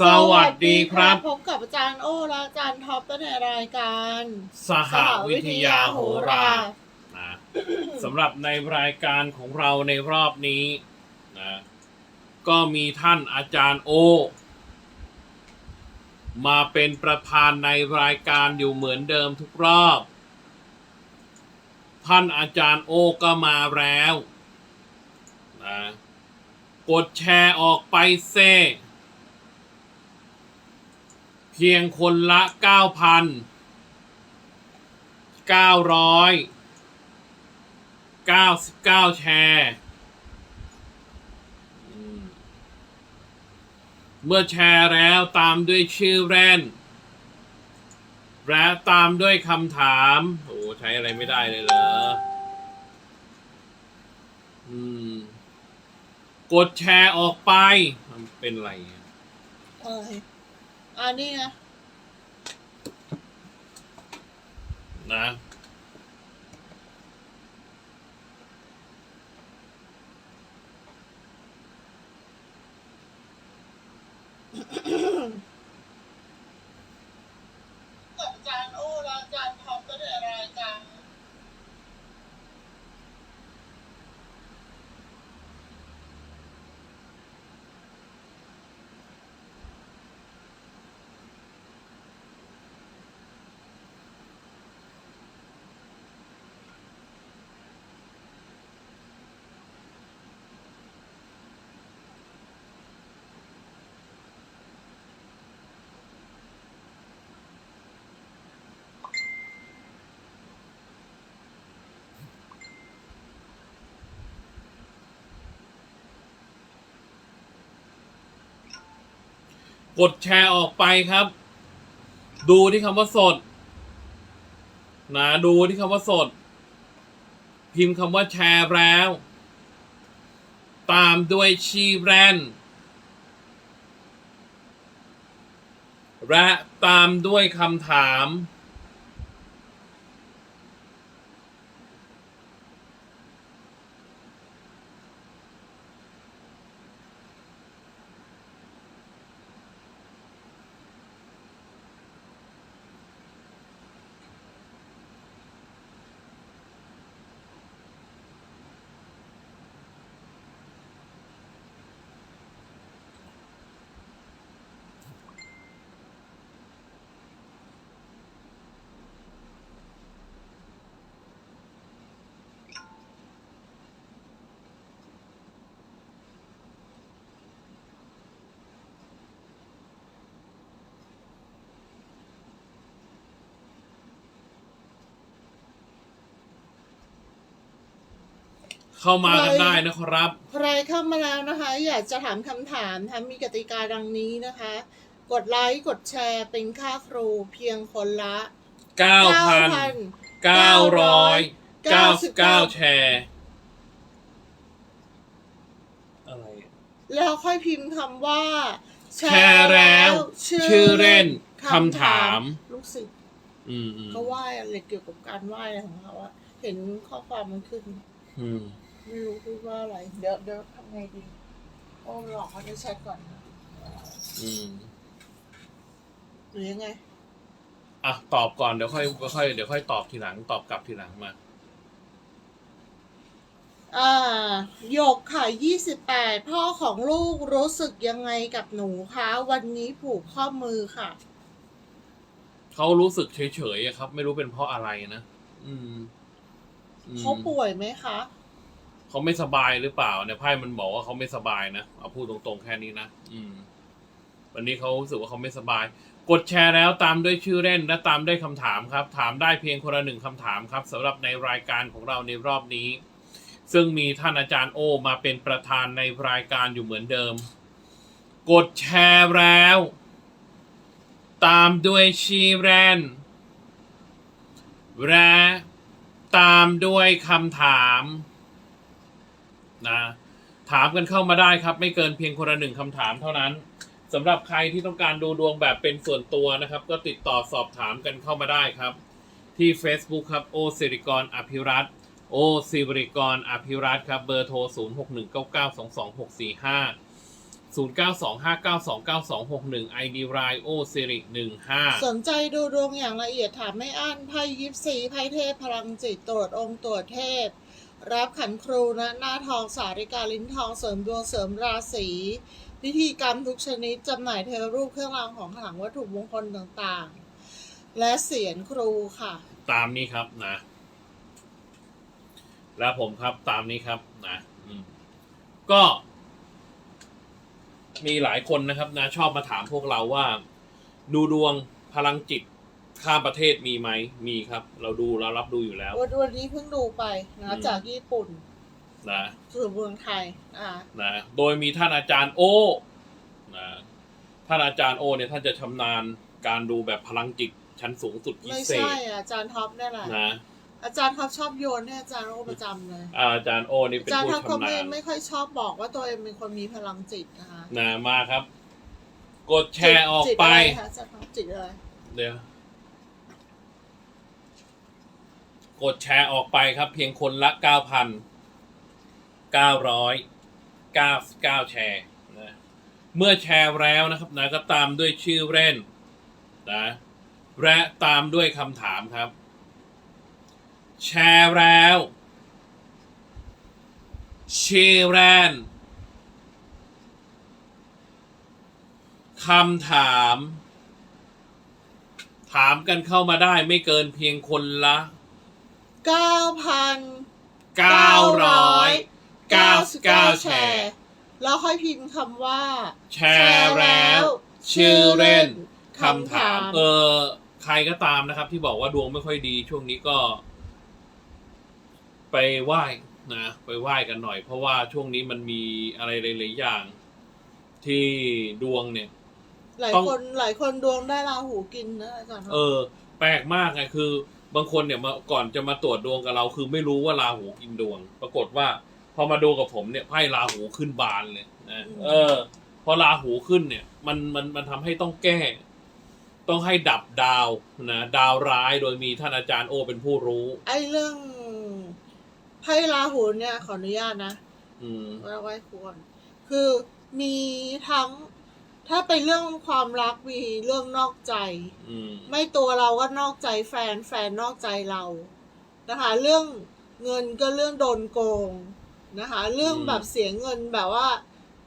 สวัสดีครับ พบกับอาจารย์โอและอาจารย์ท็อปในรายการสหวิทยาโหรานะสำหรับในรายการของเราในรอบนี้นะก็มีท่านอาจารย์โอ มาเป็นประธานในรายการอยู่เหมือนเดิมทุกรอบ ท่านอาจารย์โอก็มาแล้วนะกดแชร์ออกไปเซเพียงคนละ9,000 900 99แชร์อืมเมื่อแชร์แล้วตามด้วยชื่อแรนและตามด้วยคำถาม โอ้ใช้อะไรไม่ได้เลยเหรออืมกดแชร์ออกไปมันเป็นไร อันนี้นะนะ กับอาจารย์โอและอาจารย์ท็อปในรายการ กดแชร์ออกไปครับ ดูที่คำว่าสดนะดูที่คำว่าสด พิมพ์คำว่าแชร์แล้ว ตามด้วยชีแรนและตามด้วยคำถาม เข้ามากันได้นะครับ ใครเข้ามาแล้วนะคะ อยากจะถามคำถามนะคะมีกติกาดังนี้นะคะ กดไลค์กดแชร์เป็นค่าครูเพียงคนละ 9,999 แชร์ อะไรอะแล้วค่อยพิมพ์คำว่า แชร์แล้วชื่อเล่นคำถาม ลูกศิษย์อืมอืมก็ไหว้อะไรเกี่ยวกับการไหว้อะไรของเขาอะเห็นข้อความมันขึ้น อืม ไม่รู้พูดว่าอะไร เดี๋ยวเดี๋ยวทำไงดีโอ้หลอกเขาในแชทก่อนนะอืมหรือยังไง อะตอบก่อนเดี๋ยวค่อยค่อยเดี๋ยวค่อยตอบทีหลัง ตอบกลับทีหลังมาอ่าหยกค่ะยี่สิบแปดพ่อของลูกรู้สึกยังไงกับหนูคะ วันนี้ผูกข้อมือค่ะ เขารู้สึกเฉยๆอะครับ ไม่รู้เป็นเพราะอะไรนะอืมอืมเขาป่วยไหมคะ เขาไม่สบายหรือเปล่าเนี่ยไพ่มันบอกว่าเขาไม่สบายนะเอาพูดตรงๆแค่นี้นะอืม วันนี้เขารู้สึกว่าเขาไม่สบาย กดแชร์แล้วตามด้วยชื่อเล่นและตามด้วยคำถามครับ ถามได้เพียงคนละหนึ่งคำถามครับสำหรับในรายการของเราในรอบนี้ ซึ่งมีท่านอาจารย์โอมาเป็นประธานในรายการอยู่เหมือนเดิม กดแชร์แล้ว ตามด้วยชีแรนและตามด้วยคำถาม นะถามกันเข้ามาได้ครับ ไม่เกินเพียงคนละหนึ่งคำถามเท่านั้นสำหรับใครที่ต้องการดูดวงแบบเป็นส่วนตัวนะครับ ก็ติดต่อสอบถามกันเข้ามาได้ครับ ที่ Facebook ครับโอสิริกรอภิรัตโอสิริกรอภิรัตครับ เบอร์โทร 0619922645 0925929261 ID r i o s i r i 15 สนใจดูดวงอย่างละเอียดถามไม่อั้นไพ่ยิปซีไพ่เทพพลังจิตตรวจองค์ตรวจเทพ รับขันครูนะหน้าทองสาริกาลิ้นทองเสริมดวงเสริมราศีพิธีกรรมทุกชนิดจำหน่ายเทวรูปเครื่องรางของขลังวัตถุมงคลต่างๆ และเสียนครูค่ะ ตามนี้ครับนะ แล้วผมครับตามนี้ครับนะก็ มีหลายคนนะครับนะ ชอบมาถามพวกเราว่า ดูดวงพลังจิต ข้ามประเทศมีไหมมีครับ เราดูเรารับดูอยู่แล้ว วันวันนี้เพิ่งดูไปนะอืมจากญี่ปุ่นนะสู่เมืองไทยนะคะนะโดยมีท่านอาจารย์โอนะท่านอาจารย์โอเนี่ยท่านจะชำนาญการดูแบบพลังจิตชั้นสูงสุดพิไม่เศใช่ษอะอาจารย์ท็อปนี่แหละนะอาจารย์ท็อปชอบโยนให้อาจารย์โอประจำเลย อาจารย์โอนี่เป็นอาจารย์ผู้ท็อปก็ชำไม่นาญไม่ค่อยชอบบอกว่าตัวเองเป็นคนมีพลังจิตนะคะนะมาครับ กดแชร์ออกจิตไป จิตอะไรคะอาจารย์ท็อปจิตอะไร เดี๋ยว กดแชร์ออกไปครับ เพียงคนละเก้าพันเก้าร้อยเก้าเก้าแชร์นะเมื่อแชร์แล้วนะครับนะก็ตามด้วยชื่อเล่นนะและตามด้วยคำถามครับ แชร์แล้วชื่อแรนคำถาม ถามกันเข้ามาได้ไม่เกินเพียงคนละ เก้าพัน999แชร์ แล้วค่อยพิมพ์คำว่า แชร์แล้ว ชื่อเล่นคำถาม เออ ใครก็ตามนะครับ ที่บอกว่าดวงไม่ค่อยดีช่วงนี้ก็ ไปไหว้นะไปไหว้กันหน่อย เพราะว่าช่วงนี้มันมีอะไรหลายๆอย่าง ที่ดวงเนี่ย หลายต้องคนหลายคนดวงได้ราหูกินนะอาจารย์ท็อปเออ แปลกมากไงคือ บางคนเนี่ยมาก่อนจะมาตรวจดวงกับเรา คือไม่รู้ว่าราหูกินดวง ปรากฏว่า พอมาดูกับผมเนี่ยไพ่ราหูขึ้นบานเลยนะเออ พอราหูขึ้นเนี่ย มันมันมันทำให้ต้องแก้ ต้องให้ดับดาวนะดาวร้ายโดยมีท่านอาจารย์โอเป็นผู้รู้ ไอ้เรื่องไพ่ราหูเนี่ยขออนุญาตนะอืม ไว้ไว้ควรคือมีทั้ง ถ้าเป็นเรื่องความรักมีเรื่องนอกใจ อืม ไม่ตัวเราก็นอกใจแฟนแฟนนอกใจเรานะคะ เรื่องเงินก็เรื่องโดนโกงนะคะ เรื่องแบบเสียเงินแบบว่า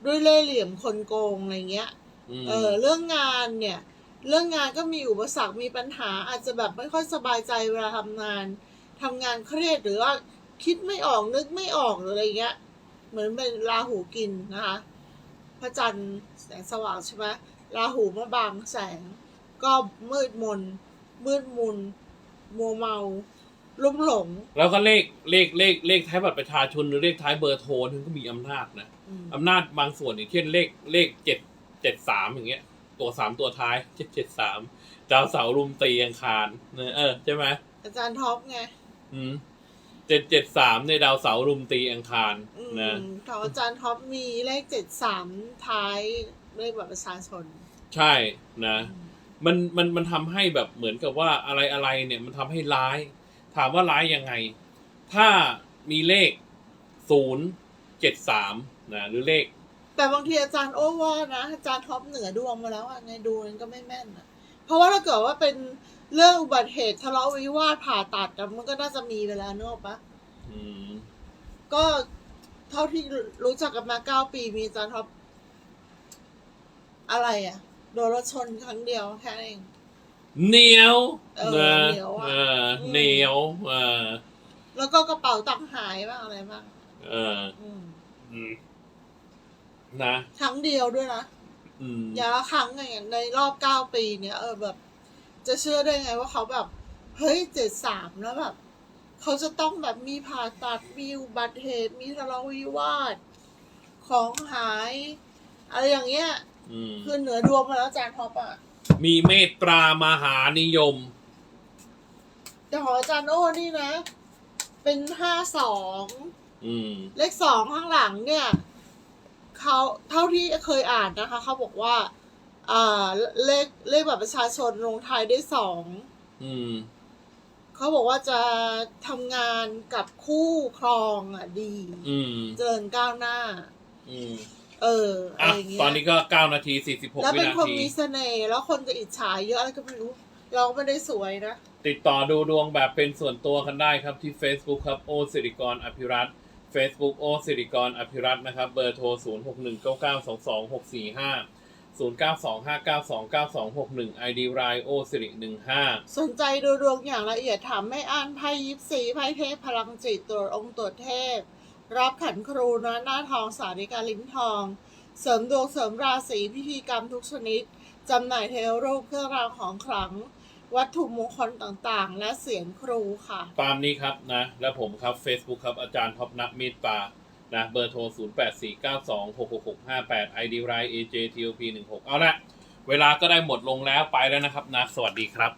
ด้วยเล่ห์เหลี่ยมคนโกงอะไรเงี้ยอืมเออเรื่องงานเนี่ย เรื่องงานก็มีอุปสรรคมีปัญหา อาจจะแบบไม่ค่อยสบายใจเวลาทำงานทำงานเครียดหรือว่าคิดไม่ออกนึกไม่ออกหรืออะไรเงี้ย เหมือนเป็นราหูกินนะคะพ ระจันทร์แสงสว่างใช่ไหมราหูมาบางแสง ก็มืดมน มืดมุนมัวเมาลุ่มหลง แล้วก็เลขเลขเลขเลขท้ายบัตรประชาชนหรือเลขท้ายเบอร์โทรนึงก็มีอำนาจนะอืม อำนาจบางส่วนอย่างเช่นเลขเลขเจ็ดเจ็ดสามอย่างเงี้ย ตัวสามตัวท้ายเจ็ดเจ็ดสามดาวเสาร์รุมตีอังคารนะเออใช่ไหมอาจารย์ท็อปไง อืม เจ็ดเจ็ดสามในดาวเสาร์รุมตีอังคารอืมนะของอาจารย์ท็อปมีเลขเจ็ดสามท้ายเลขบัตรประชาชนใช่นะ มันมันมันทำให้แบบเหมือนกับว่าอะไรอะไรเนี่ยมันทำให้ร้าย ถามว่าร้ายยังไง ถ้ามีเลขศูนย์เจ็ดสามนะหรือเลข แต่บางทีอาจารย์โอ้ว่านะอาจารย์ท็อปเหนือดวงมาแล้วอะไงดูมันก็ไม่แม่นอะเพราะว่าถ้าเกิดว่าเป็น เรื่องอุบัติเหตุทะเลาะวิวาทผ่าตัดอะมันก็น่าจะมีเวลานกออกปะอืมก็เท่าที่รู้จักกันมาเก้าปีมีอาจารย์ท็อปอะไรอะโดนรถชนครั้งเดียวแค่นั้นเอง เหนียวเออนะเหนียวอะ เอออืมเหนียวเออแล้วก็กระเป๋าตังค์หายบ้างอะไรบ้างเอออืมอืมนะ ครั้งเดียวด้วยนะ อืมอย่างละครั้งไงในรอบเก้าปีเนี่ยเออแบบ จะเชื่อได้ไงว่าเขาแบบเฮ้ยเจ็ดสามแล้วแบบเขาจะต้องแบบมีผ่าตัดมีอุบัติเหตุมีทะเลาะวิวาท ของหาย อะไรอย่างเงี้ยอืมคือเหนือดวงมาแล้วอาจารย์ท็อปอะมีเมตตามหานิยม แต่ของอาจารย์โอ้นี่นะ เป็นห้าสองอืม เลขสองข้างหลังเนี่ยเขาเท่าที่เคยอ่านนะคะ เขาบอกว่าอ่า เลขเลขแบบประชาชนลงท้ายด้วยสองอืมเขาบอกว่าจะทำงานกับคู่ครองอะดีอืมเจริญก้าวหน้าอืมเเอออะไรอะอย่างเงี้ยตอนนี้ก็เก้านาทีสี่สิบหกแล้ววิเป็นนาคนทีมีเสน่ห์แล้วคนจะอิจฉาเยอะอะไรก็ไม่รู้ เราไม่ได้สวยนะ ติดต่อดูดวงแบบเป็นส่วนตัวกันได้ครับที่ Facebook ครับโอสิริกรอภิรัตน์ Facebook โอสิริกรอภิรัตน์นะครับ เบอร์โทร 0 6 1 9 9 2 2 6 4 5 0 9 2 5 9 2 9 2 6 1 ID รายโอสิริ15 สนใจดูดวงอย่างละเอียดถามแม่อ่านไพ่ยิปซีไพ่เทพพลังจิตตรวจองค์ตรวจเทพ รับขันครูนะหน้าทองสาริกาลิ้นทอง เสริมดวงเสริมราศีพิธีกรรมทุกชนิด จำหน่ายเทวรูปเครื่องรางของขลัง วัตถุมงคลต่างๆ และเสียงครูค่ะ ตามนี้ครับนะ และผมครับ Facebook ครับอาจารย์ท็อปนักมีดปา นะเบอร์โทร 0 8 4 9 2 6 6 6 5 8 ID ราย AJTOP 16 เอาละเวลาก็ได้หมดลงแล้วไปแล้วนะครับนะสวัสดีครับ